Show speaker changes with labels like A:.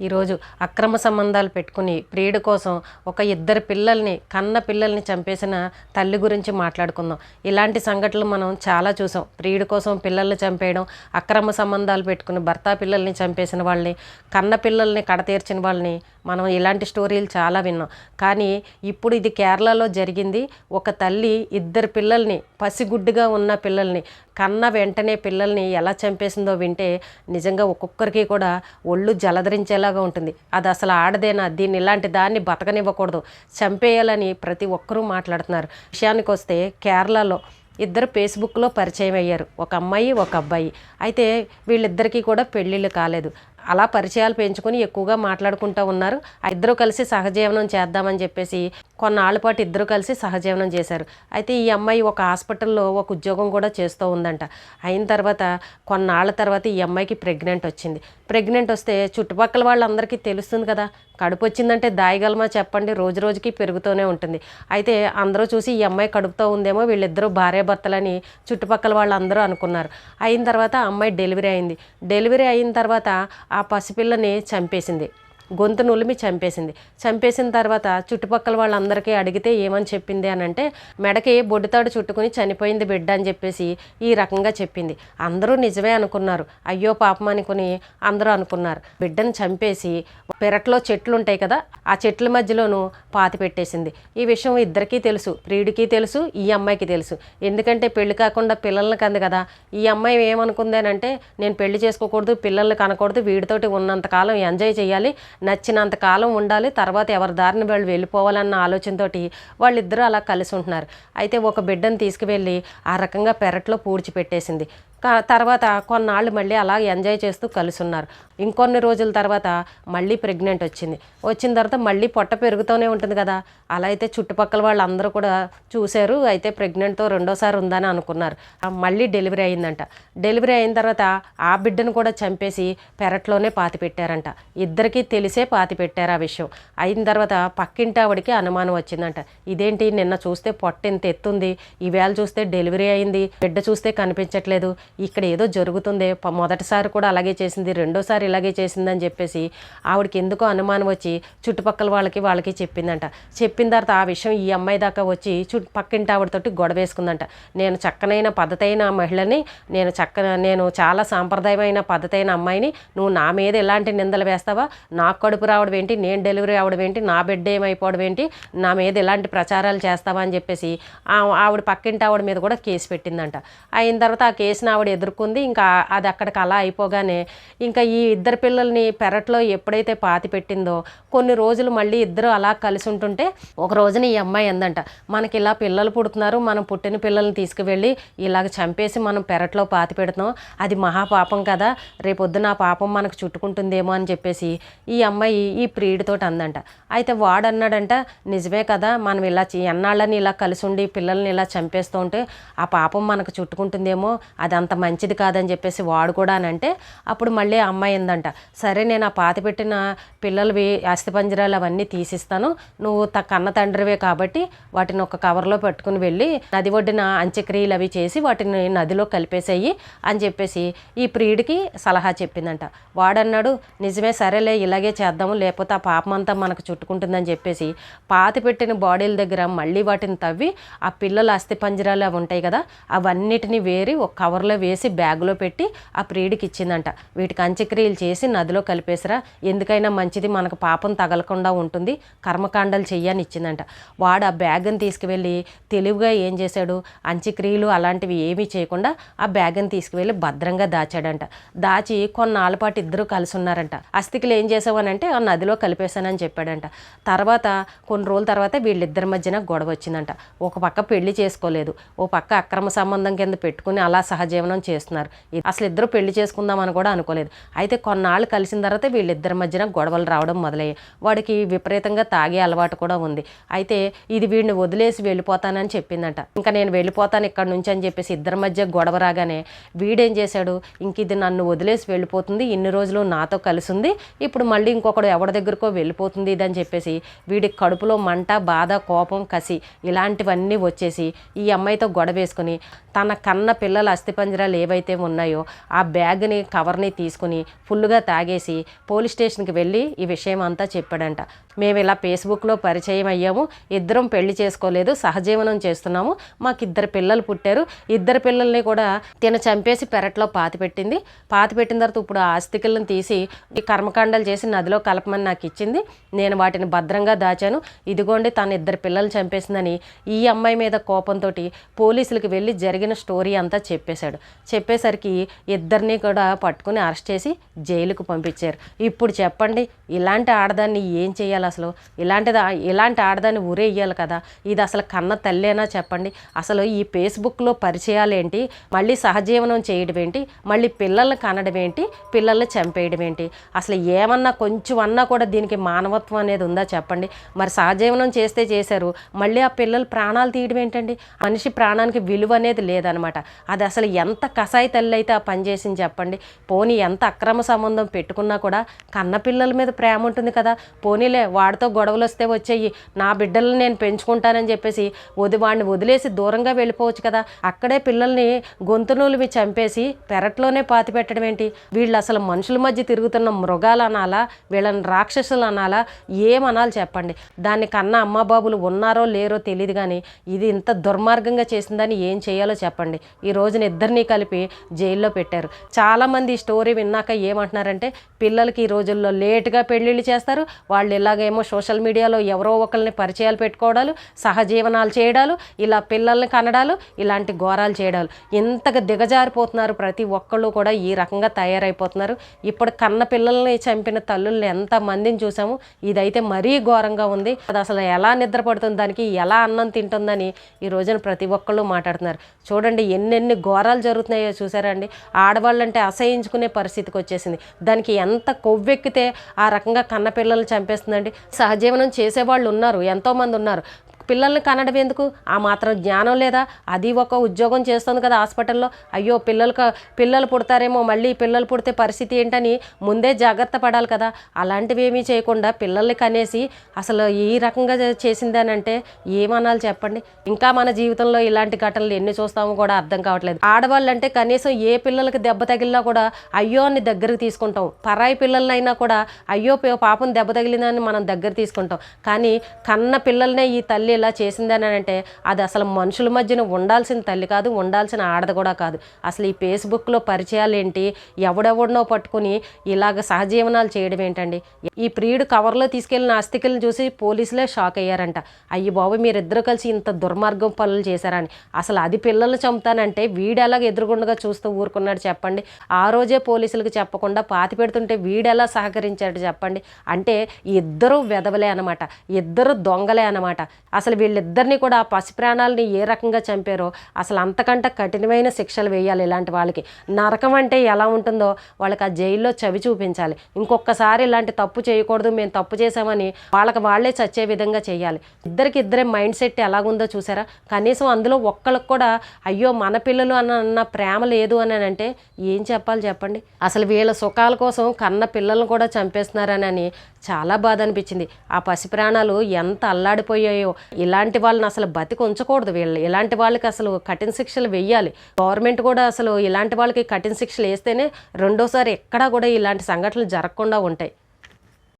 A: ఈరోజు అక్రమ సంబంధాలు పెట్టుకుని ప్రియుడి కోసం ఒక ఇద్దరు పిల్లల్ని కన్న పిల్లల్ని చంపేసిన తల్లి గురించి మాట్లాడుకుందాం. ఇలాంటి సంఘటనలు మనం చాలా చూసాం. ప్రియుడి కోసం పిల్లల్ని చంపేయడం అక్రమ సంబంధాలు పెట్టుకుని భర్త పిల్లల్ని చంపేసిన వాళ్ళని కన్న పిల్లల్ని కడతీర్చిన వాళ్ళని మనం ఇలాంటి స్టోరీలు చాలా విన్నాం. కానీ ఇప్పుడు ఇది కేరళలో జరిగింది. ఒక తల్లి ఇద్దరు పిల్లల్ని పసిగుడ్డుగా ఉన్న పిల్లల్ని కన్న వెంటనే పిల్లల్ని ఎలా చంపేసిందో వింటే నిజంగా ఒక్కొక్కరికి కూడా ఒళ్ళు జలధరించేలాగా ఉంటుంది. అది అసలు ఆడదేనా? దీన్ని ఇలాంటి దాన్ని బతకనివ్వకూడదు. చంపేయాలని ప్రతి ఒక్కరూ మాట్లాడుతున్నారు. విషయానికి వస్తే కేరళలో ఇద్దరు ఫేస్బుక్లో పరిచయం అయ్యారు. ఒక అమ్మాయి ఒక అబ్బాయి. అయితే వీళ్ళిద్దరికీ కూడా పెళ్ళిళ్ళు కాలేదు. అలా పరిచయాలు పెంచుకొని ఎక్కువగా మాట్లాడుకుంటూ ఉన్నారు. ఆ ఇద్దరు కలిసి సహజీవనం చేద్దామని చెప్పేసి కొన్నాళ్ళ పాటు ఇద్దరు కలిసి సహజీవనం చేశారు. అయితే ఈ అమ్మాయి ఒక హాస్పిటల్లో ఒక ఉద్యోగం కూడా చేస్తూ ఉందంట. అయిన తర్వాత కొన్నాళ్ళ తర్వాత ఈ అమ్మాయికి ప్రెగ్నెంట్ వచ్చింది. ప్రెగ్నెంట్ వస్తే చుట్టుపక్కల వాళ్ళందరికీ తెలుస్తుంది కదా. కడుపు వచ్చిందంటే దాయగలమా చెప్పండి. రోజు రోజుకి పెరుగుతూనే ఉంటుంది. అయితే అందరూ చూసి ఈ అమ్మాయి కడుపుతో ఉందేమో వీళ్ళిద్దరూ భార్యాభర్తలని చుట్టుపక్కల వాళ్ళందరూ అనుకున్నారు. అయిన తర్వాత అమ్మాయి డెలివరీ అయింది. డెలివరీ అయిన తర్వాత ఆ పసిపిల్లని చంపేసింది. గొంతు నులిమి చంపేసింది. చంపేసిన తర్వాత చుట్టుపక్కల వాళ్ళందరికీ అడిగితే ఏమని చెప్పింది అని అంటే మెడకి బొడ్డుతాడు చుట్టుకుని చనిపోయింది బిడ్డ అని చెప్పేసి ఈ రకంగా చెప్పింది. అందరూ నిజమే అనుకున్నారు. అయ్యో పాపం అనుకుని అందరూ అనుకున్నారు. బిడ్డను చంపేసి పెరట్లో చెట్లు ఉంటాయి కదా ఆ చెట్ల మధ్యలోనూ పాతి పెట్టేసింది. ఈ విషయం ఇద్దరికీ తెలుసు ప్రియుడికి తెలుసు ఈ అమ్మాయికి తెలుసు. ఎందుకంటే పెళ్ళి కాకుండా పిల్లల్ని కంది కదా. ఈ అమ్మాయి ఏమనుకుందేనంటే నేను పెళ్ళి చేసుకోకూడదు పిల్లల్ని కనకూడదు వీడితోటి ఉన్నంతకాలం ఎంజాయ్ చేయాలి నచ్చినంత కాలం ఉండాలి తర్వాత ఎవరి దారిని వాళ్ళు వెళ్ళిపోవాలన్న ఆలోచనతోటి వాళ్ళిద్దరూ అలా కలిసి ఉంటున్నారు. అయితే ఒక బిడ్డను తీసుకువెళ్ళి ఆ రకంగా పెరట్లో పూడ్చిపెట్టేసింది తర్వాత కొన్నాళ్ళు మళ్ళీ అలా ఎంజాయ్ చేస్తూ కలిసి ఉన్నారు ఇంకొన్ని రోజుల తర్వాత మళ్ళీ ప్రెగ్నెంట్ వచ్చింది. వచ్చిన తర్వాత మళ్ళీ పొట్ట పెరుగుతూనే ఉంటుంది కదా. అలా అయితే చుట్టుపక్కల వాళ్ళందరూ కూడా చూశారు అయితే ప్రెగ్నెంట్తో రెండోసారి ఉందని అనుకున్నారు. మళ్ళీ డెలివరీ అయిందంట. డెలివరీ అయిన తర్వాత ఆ బిడ్డను కూడా చంపేసి పెరట్లోనే పాతి పెట్టారంట. ఇద్దరికీ తెలిసే పాతి పెట్టారు ఆ విషయం. అయిన తర్వాత పక్కింటి ఆవిడకి అనుమానం వచ్చిందంట. ఇదేంటి నిన్న చూస్తే పొట్ట ఇంత ఎత్తుంది ఈవేళ చూస్తే డెలివరీ అయింది బిడ్డ చూస్తే కనిపించట్లేదు ఇక్కడ ఏదో జరుగుతుంది. మొదటిసారి కూడా అలాగే చేసింది. రెండోసారి ఇలాగే చేసిందని చెప్పేసి ఆవిడకి ఎందుకో అనుమానం వచ్చి చుట్టుపక్కల వాళ్ళకి వాళ్ళకి చెప్పిందంట. చెప్పిన తర్వాత ఆ విషయం ఈ అమ్మాయి దాకా వచ్చి చుట్టు పక్కింటి ఆవిడతోటి గొడవ వేసుకుందంట. నేను చక్కనైన పద్ధతైన మహిళని నేను చక్క నేను చాలా సాంప్రదాయమైన పద్ధతైన అమ్మాయిని నువ్వు నా మీద ఎలాంటి నిందలు వేస్తావా? నా కడుపు రావడం ఏంటి? నేను డెలివరీ అవడం ఏంటి? నా బిడ్డ ఏమైపోవడం ఏంటి? నా మీద ఎలాంటి ప్రచారాలు చేస్తావా అని చెప్పేసి ఆవిడ పక్కింటి ఆవిడ మీద కూడా కేసు పెట్టిందంట. అయిన తర్వాత ఆ కేసుని ఆవిడ ఎదుర్కొంది. ఇంకా అది అక్కడికి అలా అయిపోగానే ఇంకా ఈ ఇద్దరు పిల్లల్ని పెరట్లో ఎప్పుడైతే పాతి పెట్టిందో కొన్ని రోజులు మళ్ళీ ఇద్దరు అలా కలిసి ఉంటుంటే ఒక రోజున ఈ అమ్మాయి అందంట. మనకి ఇలా పిల్లలు పుడుతున్నారు మనం పుట్టిన పిల్లల్ని తీసుకువెళ్ళి ఇలాగ చంపేసి మనం పెరట్లో పాతి పెడుతున్నాం. అది మహాపాపం కదా రేపొద్దున ఆ పాపం మనకు చుట్టుకుంటుందేమో అని చెప్పేసి ఈ అమ్మాయి ఈ ప్రియుడితోటి అందంట. అయితే వాడు అన్నాడంట నిజమే కదా మనం ఇలా ఎన్నాళ్ళని ఇలా కలిసి ఉండి పిల్లల్ని ఇలా చంపేస్తూ ఉంటే ఆ పాపం మనకు చుట్టుకుంటుందేమో అది అంత మంచిది కాదని చెప్పేసి వాడు కూడా అని అంటే అప్పుడు మళ్ళీ అమ్మాయి ఏందంట సరే నేను ఆ పాతి పెట్టిన పిల్లలవి అస్థిపంజరాలు అవన్నీ తీసిస్తాను నువ్వు త కన్న తండ్రివే కాబట్టి వాటిని ఒక కవర్లో పెట్టుకుని వెళ్ళి నది ఒడ్డున అంత్యక్రియలు అవి చేసి వాటిని నదిలో కలిపేసేయి అని చెప్పేసి ఈ ప్రియుడికి సలహా చెప్పిందంట. వాడన్నాడు నిజమే సరేలే ఇలాగే చేద్దాము లేకపోతే ఆ పాపం అంతా మనకు చుట్టుకుంటుందని చెప్పేసి పాతి పెట్టిన బాడీల దగ్గర మళ్ళీ వాటిని తవ్వి ఆ పిల్లల అస్థిపంజరాలు అవి ఉంటాయి కదా అవన్నిటిని వేరి ఒక కవర్లో వేసి బ్యాగులో పెట్టి ఆ ప్రియుడికి ఇచ్చిందంట. వీటికి అంత్యక్రియలు చేసి నదిలో కలిపేసిరా. ఎందుకైనా మంచిది మనకు పాపం తగలకుండా ఉంటుంది. కర్మకాండాలు చెయ్యని ఇచ్చిందంట. వాడు ఆ బ్యాగ్ని తీసుకువెళ్ళి తెలివిగా ఏం చేశాడు? అంత్యక్రియలు అలాంటివి ఏమీ చేయకుండా ఆ బ్యాగ్ని తీసుకువెళ్ళి భద్రంగా దాచాడంట. దాచి కొన్నాళ్ళ పాటు ఇద్దరు కలిసి ఉన్నారంట అస్థికులు ఏం చేసావనంటే ఆ నదిలో కలిపేశానని చెప్పాడంట. తర్వాత కొన్ని రోజుల తర్వాత వీళ్ళిద్దరి మధ్యన గొడవ వచ్చిందంట. ఒక పక్క పెళ్ళి చేసుకోలేదు. ఓ పక్క అక్రమ సంబంధం కింద పెట్టుకుని అలా సహజీవనం చేస్తున్నారు. అసలు ఇద్దరు పెళ్ళి చేసుకుందామని కూడా అనుకోలేదు. అయితే కొన్నాళ్ళు కలిసిన తర్వాత వీళ్ళిద్దరి మధ్యన గొడవలు రావడం మొదలయ్యాయి. వాడికి విపరీతంగా తాగే అలవాటు కూడా ఉంది. అయితే ఇది వీడిని వదిలేసి వెళ్ళిపోతానని చెప్పిందంట. ఇంకా నేను వెళ్ళిపోతాను ఇక్కడ నుంచి అని చెప్పేసి ఇద్దరి మధ్య గొడవ రాగానే వీడేం చేశాడు? ఇంక ఇది నన్ను వదిలేసి వెళ్ళిపోతుంది. ఇన్ని రోజులు నాతో కలిసి ఉంది. ఇప్పుడు మళ్ళీ ఇంకొకడు ఎవరి దగ్గరకో వెళ్ళిపోతుంది ఇది అని చెప్పేసి వీడి కడుపులో మంట బాధ కోపం కసి ఇలాంటివన్నీ వచ్చేసి ఈ అమ్మాయితో గొడవ వేసుకుని తన కన్న పిల్లల అస్థిపంజ అస్థిపంజరాలు ఏవైతే ఉన్నాయో ఆ బ్యాగ్ని కవర్ని తీసుకుని ఫుల్గా తాగేసి పోలీస్ స్టేషన్కి వెళ్ళి ఈ విషయం అంతా చెప్పాడంట. మేము ఇలా ఫేస్బుక్లో పరిచయం అయ్యాము ఇద్దరం పెళ్ళి చేసుకోలేదు సహజీవనం చేస్తున్నాము మాకు ఇద్దరు పిల్లలు పుట్టారు ఇద్దరు పిల్లల్ని కూడా తిన చంపేసి పెరట్లో పాతి పెట్టింది. పాతి పెట్టిన తర్వాత ఇప్పుడు ఆస్తికలను తీసి ఈ కర్మకాండాలు చేసి నదిలో కలపమని నాకు ఇచ్చింది. నేను వాటిని భద్రంగా దాచాను. ఇదిగోండి తన ఇద్దరు పిల్లలు చంపేసిందని ఈ అమ్మాయి మీద కోపంతో పోలీసులకు వెళ్ళి జరిగిన స్టోరీ అంతా చెప్పేశాడు. చెప్పేసరికి ఇద్దరిని కూడా పట్టుకుని అరెస్ట్ చేసి జైలుకు పంపించారు. ఇప్పుడు చెప్పండి ఇలాంటి ఆడదాన్ని ఏం చేయాలి అసలు? ఇలాంటిది ఇలాంటి ఆడదాన్ని ఊరేయాలి కదా? ఇది అసలు కన్న తల్లేనా చెప్పండి? అసలు ఈ ఫేస్బుక్లో పరిచయాలు ఏంటి మళ్ళీ సహజీవనం చేయడం ఏంటి మళ్ళీ పిల్లల్ని కనడం ఏంటి పిల్లల్ని చంపేయడం ఏంటి అసలు ఏమన్నా కొంచెం అన్నా కూడా దీనికి మానవత్వం అనేది ఉందా చెప్పండి? మరి సహజీవనం చేస్తే చేశారు మళ్ళీ ఆ పిల్లలు ప్రాణాలు తీయడం ఏంటండి మనిషి ప్రాణానికి విలువ అనేది లేదనమాట. అది అసలు ఎంత కసాయి తల్లి అయితే ఆ పని చేసింది చెప్పండి. పోనీ ఎంత అక్రమ సంబంధం పెట్టుకున్నా కూడా కన్నపిల్లల మీద ప్రేమ ఉంటుంది కదా. పోనీలే వాడితో గొడవలు వస్తే వచ్చేయి. నా బిడ్డలను నేను పెంచుకుంటానని చెప్పేసి వది వాడిని వదిలేసి దూరంగా వెళ్ళిపోవచ్చు కదా. అక్కడే పిల్లల్ని గొంతునూలువి చంపేసి పెరట్లోనే పాతి పెట్టడం ఏంటి? వీళ్ళు అసలు మనుషుల మధ్య తిరుగుతున్న మృగాలు అనాలా? వీళ్ళని రాక్షసులు అనాలా? ఏమనాలి చెప్పండి. దాని కన్నా అమ్మ బాబులు ఉన్నారో లేరో తెలియదు కానీ ఇది ఇంత దుర్మార్గంగా చేసిందని ఏం చేయాలో చెప్పండి. ఈ రోజున ఇద్దరిని కలిపి జైల్లో పెట్టారు. చాలామంది ఈ స్టోరీ విన్నాక ఏమంటున్నారంటే పిల్లలకి ఈ రోజుల్లో లేటుగా పెళ్ళిళ్ళు చేస్తారు. వాళ్ళు ఇలాగేమో సోషల్ మీడియాలో ఎవరో ఒకరిని పరిచయాలు పెట్టుకోవడాలు సహజీవనాలు చేయడాలు ఇలా పిల్లల్ని కనడాలు ఇలాంటి ఘోరాలు చేయడాలు. ఇంతగా దిగజారిపోతున్నారు ప్రతి ఒక్కళ్ళు కూడా ఈ రకంగా తయారైపోతున్నారు. ఇప్పుడు కన్న పిల్లల్ని చంపిన తల్లుల్ని ఎంతమందిని చూసాము? ఇదైతే మరీ ఘోరంగా ఉంది. అది అసలు ఎలా నిద్రపడుతుంది దానికి ఎలా అన్నం తింటుందని ఈ రోజున ప్రతి ఒక్కళ్ళు మాట్లాడుతున్నారు. చూడండి ఎన్నెన్ని ఘోరాలు జరుగుతున్నాయో చూసారండి? ఆడవాళ్ళంటే అసహించుకునే పరిస్థితికి వచ్చేసింది. దానికి ఎంత కొవ్వెక్కితే ఆ రకంగా కన్నపిల్లల్ని చంపేస్తుందండి. సహజీవనం చేసేవాళ్ళు ఉన్నారు ఎంతోమంది ఉన్నారు. పిల్లల్ని కనడం ఎందుకు? ఆ మాత్రం జ్ఞానం లేదా? అది ఒక ఉద్యోగం చేస్తుంది కదా హాస్పిటల్లో. అయ్యో పిల్లలకు పిల్లలు పుడతారేమో మళ్ళీ పిల్లలు పుడితే పరిస్థితి ఏంటని ముందే జాగ్రత్త పడాలి కదా. అలాంటివి ఏమీ చేయకుండా పిల్లల్ని కనేసి అసలు ఈ రకంగా చేసిందనంటే ఏమనాలి చెప్పండి? ఇంకా మన జీవితంలో ఇలాంటి ఘటనలు ఎన్ని చూస్తామో కూడా అర్థం కావట్లేదు. ఆడవాళ్ళు అంటే కనీసం ఏ పిల్లలకి దెబ్బ తగిలినా కూడా అయ్యో అని దగ్గరకు తీసుకుంటాం. పరాయి పిల్లలనైనా కూడా అయ్యో పాపం దెబ్బ తగిలిందని మనం దగ్గర తీసుకుంటాం. కానీ కన్న పిల్లలనే ఈ తల్లి ఇలా చేసిందని అంటే అది అసలు మనుషుల మధ్యన ఉండాల్సిన తల్లి కాదు ఉండాల్సిన ఆడది కూడా కాదు. అసలు ఈ ఫేస్బుక్లో పరిచయాలు ఏంటి ఎవడెవడినో పట్టుకుని ఇలాగ సహజీవనాలు చేయడం ఏంటండి? ఈ ప్రియుడు కవర్లో తీసుకెళ్ళిన ఆస్తికలను చూసి పోలీసులే షాక్ అయ్యారంట. అయ్యి బాబు మీరిద్దరూ కలిసి ఇంత దుర్మార్గం పనులు చేశారని. అసలు అది పిల్లల్ని చంపుతానంటే వీడు ఎలాగ ఎదురుగుండగా చూస్తూ ఊరుకున్నాడు చెప్పండి. ఆ రోజే పోలీసులకు చెప్పకుండా పాతి పెడుతుంటే వీడెలా సహకరించాడు చెప్పండి. అంటే ఇద్దరు వెదవలే అనమాట ఇద్దరు దొంగలే అనమాట అసలు వీళ్ళిద్దరిని కూడా ఆ పసి ప్రాణాలని ఏ రకంగా చంపారో అసలు అంతకంటే కఠినమైన శిక్షలు వేయాలి ఇలాంటి వాళ్ళకి. నరకం అంటే ఎలా ఉంటుందో వాళ్ళకి ఆ జైల్లో చవి చూపించాలి. ఇంకొకసారి ఇలాంటి తప్పు చేయకూడదు మేము తప్పు చేసామని వాళ్ళకి వాళ్ళే చచ్చే విధంగా చేయాలి. ఇద్దరికి ఇద్దరే మైండ్ సెట్ ఎలాగుందో చూసారా? కనీసం అందులో ఒక్కళ్ళకి కూడా అయ్యో మన పిల్లలు అన్న అన్న ప్రేమ లేదు అని అంటే ఏం చెప్పాలి చెప్పండి? అసలు వీళ్ళ సుఖాల కోసం కన్న పిల్లలను కూడా చంపేస్తున్నారని చాలా బాధ అనిపించింది. ఆ పసి ప్రాణాలు ఎంత అల్లాడిపోయాయో ఇలాంటి వాళ్ళని అసలు బతికి ఉంచకూడదు వీళ్ళు ఇలాంటి వాళ్ళకి అసలు కఠిన శిక్షలు వెయ్యాలి గవర్నమెంట్ కూడా అసలు ఇలాంటి వాళ్ళకి కఠిన శిక్షలు వేస్తేనే రెండోసారి ఎక్కడా కూడా ఇలాంటి సంఘటనలు జరగకుండా ఉంటాయి.